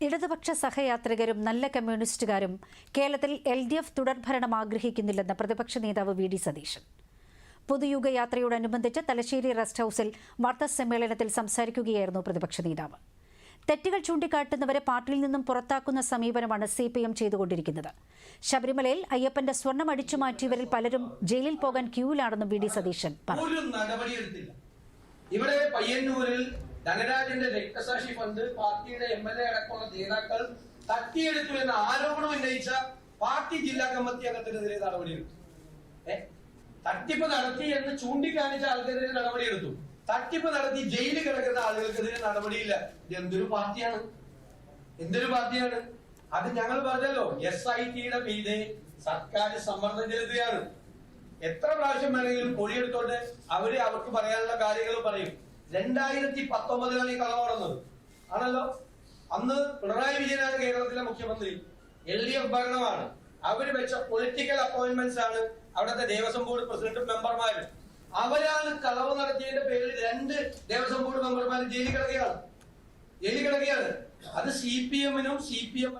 ഇടതുപക്ഷ സഹയാത്രികരും നല്ല കമ്മ്യൂണിസ്റ്റുകാരും കേരളത്തിൽ എൽ ഡി എഫ് തുടർഭരണം ആഗ്രഹിക്കുന്നില്ലെന്ന് പ്രതിപക്ഷ നേതാവ് വി ഡി സതീശൻ. പുതുയുഗയാത്രയോടനുബന്ധിച്ച് തലശ്ശേരി റെസ്റ്റ് ഹൌസിൽ വാർത്താ സമ്മേളനത്തിൽ സംസാരിക്കുകയായിരുന്നു പ്രതിപക്ഷ നേതാവ്. തെറ്റുകൾ ചൂണ്ടിക്കാട്ടുന്നവരെ പാർട്ടിയിൽ നിന്നും പുറത്താക്കുന്ന സമീപനമാണ് സി പി എം ചെയ്തുകൊണ്ടിരിക്കുന്നത്. ശബരിമലയിൽ അയ്യപ്പന്റെ സ്വർണം അടിച്ചുമാറ്റിയവരിൽ പലരും ജയിലിൽ പോകാൻ ക്യൂവിലാണെന്നും വി ഡി സതീശൻ പറഞ്ഞു. ഇവിടെ പയ്യന്നൂരിൽ ധനരാജന്റെ രക്തസാക്ഷി ഫണ്ട് പാർട്ടിയുടെ എം എൽ എ അടക്കമുള്ള നേതാക്കൾ തട്ടിയെടുത്തു എന്ന ആരോപണം ഉന്നയിച്ച പാർട്ടി ജില്ലാ കമ്മിറ്റി അംഗത്തിനെതിരെ നടപടിയെടുത്തു. തട്ടിപ്പ് നടത്തി എന്ന് ചൂണ്ടിക്കാണിച്ച ആൾക്കെതിരെ നടപടിയെടുത്തു. തട്ടിപ്പ് നടത്തി ജയിലിൽ കിടക്കുന്ന ആളുകൾക്കെതിരെ നടപടിയില്ല. ഇത് എന്തൊരു പാർട്ടിയാണ്? എന്തൊരു പാർട്ടിയാണ്? അത് ഞങ്ങൾ പറഞ്ഞല്ലോ എസ് ഐ ടിയുടെ മീതെ സർക്കാർ സമ്മർദ്ദം ചെലുത്തുകയാണ്. എത്ര പ്രാവശ്യം വേണമെങ്കിലും പൊടിയെടുത്തോണ്ട് അവർ അവർക്ക് പറയാനുള്ള കാര്യങ്ങൾ പറയും. രണ്ടായിരത്തി പത്തൊമ്പതിലാണ് ഈ കഥ നടന്നത് ആണല്ലോ? അന്ന് പിണറായി വിജയനാണ് കേരളത്തിലെ മുഖ്യമന്ത്രി. എൽ ഡി എഫ് ഭരണമാണ്. അവർ വെച്ച പൊളിറ്റിക്കൽ അപ്പോയിന്റ്മെന്റ്സ് ആണ് അവിടുത്തെ ദേവസ്വം ബോർഡ് പ്രസിഡന്റും മെമ്പർമാരും. അവരാണ് കളവ് നടത്തിയതിന്റെ പേരിൽ രണ്ട് ദേവസ്വം ബോർഡ് മെമ്പർമാരും ജയിലിൽ കിടക്കുകയാണ്. ജയിലിൽ കിടക്കുകയാണ്. അത് സി പി എമ്മിനും സി പി എം